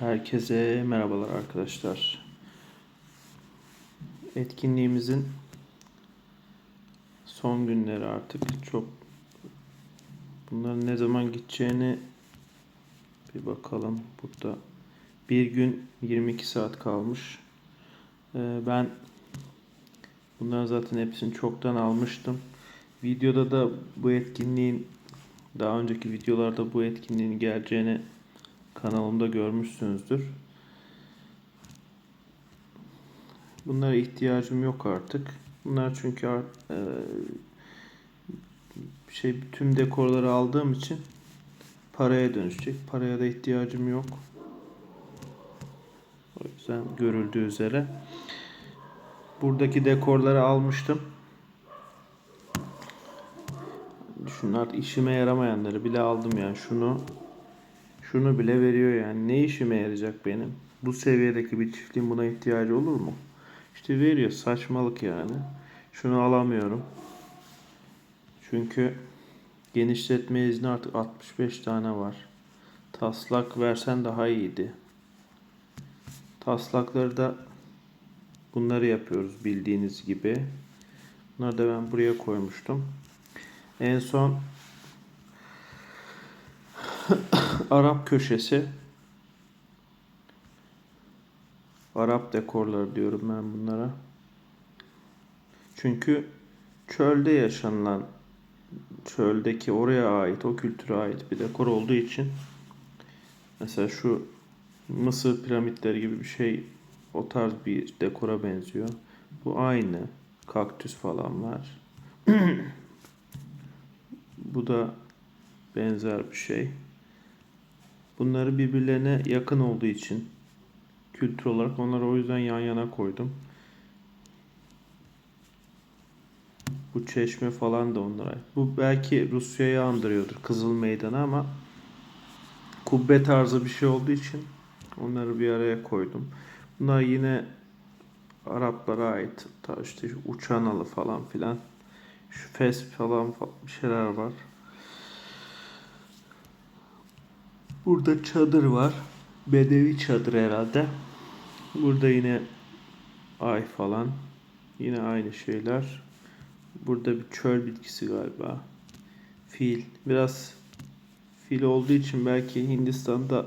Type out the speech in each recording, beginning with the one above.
Herkese merhabalar arkadaşlar. Etkinliğimizin son günleri artık çok bunların ne zaman gideceğini bir bakalım. Burada bir gün 22 saat kalmış. Ee, ben bunların zaten hepsini çoktan almıştım. Videoda da bu etkinliğin daha önceki videolarda bu etkinliğin geleceğini kanalımda görmüşsünüzdür. Bunlara ihtiyacım yok artık. Bunlar çünkü eee, şey tüm dekorları aldığım için paraya dönüşecek. Paraya da ihtiyacım yok. O yüzden görüldüğü üzere buradaki dekorları almıştım. Artık işime yaramayanları bile aldım yani şunu şunu bile veriyor yani. Ne işime yarayacak benim? Bu seviyedeki bir çiftliğin buna ihtiyacı olur mu? İşte veriyor. Saçmalık yani. Şunu alamıyorum. Çünkü genişletme izni artık 65 tane var. Taslak versen daha iyiydi. Taslakları da bunları yapıyoruz bildiğiniz gibi. Bunları da ben buraya koymuştum. En son Arap köşesi. Arap dekorları diyorum ben bunlara. Çünkü çölde yaşanılan çöldeki oraya ait, o kültüre ait bir dekor olduğu için mesela şu Mısır piramitleri gibi bir şey o tarz bir dekora benziyor. Bu aynı. Kaktüs falan var. Bu da benzer bir şey. Bunları birbirlerine yakın olduğu için kültür olarak onları o yüzden yan yana koydum. Bu çeşme falan da onlara. Bu belki Rusya'yı andırıyordur Kızıl Meydanı ama kubbe tarzı bir şey olduğu için onları bir araya koydum. Bunlar yine Araplara ait. Ta işte uçan alı falan filan. Şu fes falan fa- bir şeyler var. Burada çadır var. Bedevi çadır herhalde. Burada yine ay falan. Yine aynı şeyler. Burada bir çöl bitkisi galiba. Fil. Biraz fil olduğu için belki Hindistan'da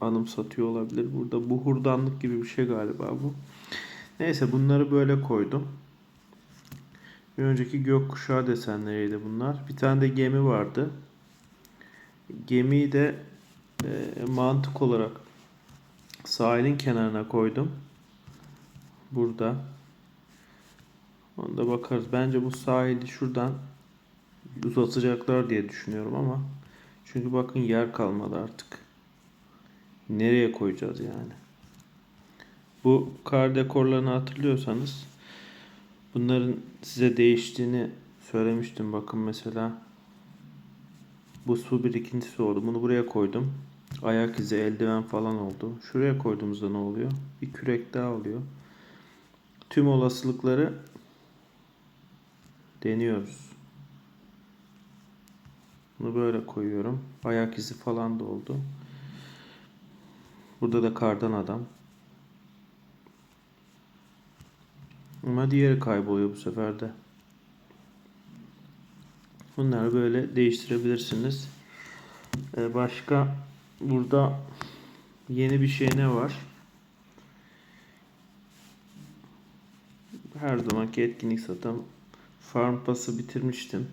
anımsatıyor olabilir. Burada buhurdanlık gibi bir şey galiba bu. Neyse bunları böyle koydum. Bir önceki gökkuşağı desenleriydi bunlar. Bir tane de gemi vardı. Gemiyi de e, mantık olarak sahilin kenarına koydum. Burada. Onda bakarız. Bence bu sahili şuradan uzatacaklar diye düşünüyorum ama çünkü bakın yer kalmadı artık. Nereye koyacağız yani? Bu kar dekorlarını hatırlıyorsanız bunların size değiştiğini söylemiştim. Bakın mesela bu su birikintisi oldu. Bunu buraya koydum. Ayak izi, eldiven falan oldu. Şuraya koyduğumuzda ne oluyor? Bir kürek daha oluyor. Tüm olasılıkları deniyoruz. Bunu böyle koyuyorum. Ayak izi falan da oldu. Burada da kardan adam. Ama diğeri kayboluyor bu sefer de. Bunları böyle değiştirebilirsiniz. Ee, başka burada yeni bir şey ne var? Her zamanki etkinlik zaten Farm Pass'ı bitirmiştim.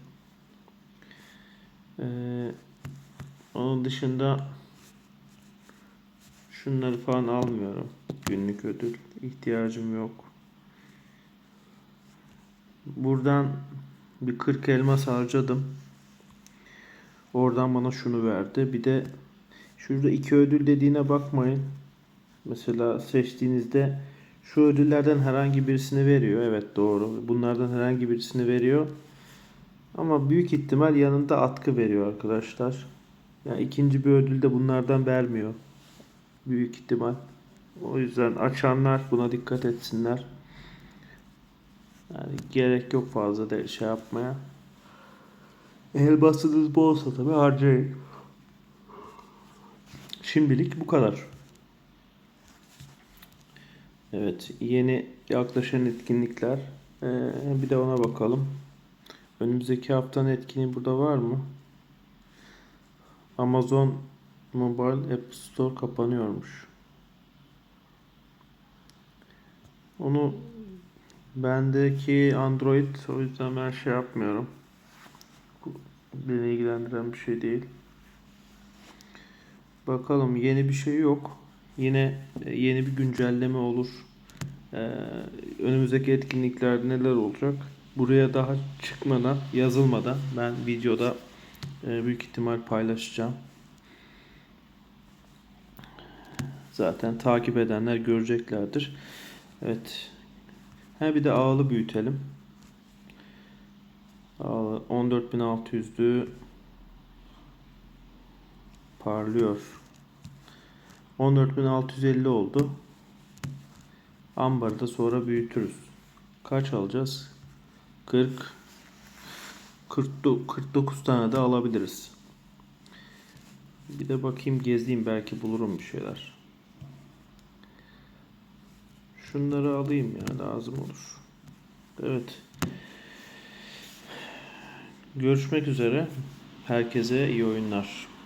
Ee, onun dışında şunları falan almıyorum. Günlük ödül. ihtiyacım yok. Buradan bir 40 elmas harcadım. Oradan bana şunu verdi. Bir de şurada iki ödül dediğine bakmayın. Mesela seçtiğinizde şu ödüllerden herhangi birisini veriyor. Evet doğru. Bunlardan herhangi birisini veriyor. Ama büyük ihtimal yanında atkı veriyor arkadaşlar. Yani ikinci bir ödül de bunlardan vermiyor. Büyük ihtimal. O yüzden açanlar buna dikkat etsinler. Yani gerek yok fazla da şey yapmaya. El basınız bolsa tabi harcayın. Şimdilik bu kadar. Evet, yeni yaklaşan etkinlikler. Ee, bir de ona bakalım. Önümüzdeki haftanın etkinliği burada var mı? Amazon Mobile App Store kapanıyormuş. Onu bendeki Android o yüzden ben şey yapmıyorum. Beni ilgilendiren bir şey değil. Bakalım yeni bir şey yok. Yine e, yeni bir güncelleme olur. Ee, önümüzdeki etkinlikler neler olacak? Buraya daha çıkmadan, yazılmadan ben videoda e, büyük ihtimal paylaşacağım. Zaten takip edenler göreceklerdir. Evet. Ha bir de ağlı büyütelim. Ağlı 14600'dü. Parlıyor. 14650 oldu. Ambarı da sonra büyütürüz. Kaç alacağız? 40 49, 49 tane de alabiliriz. Bir de bakayım gezeyim belki bulurum bir şeyler. Şunları alayım ya lazım olur. Evet. Görüşmek üzere. Herkese iyi oyunlar.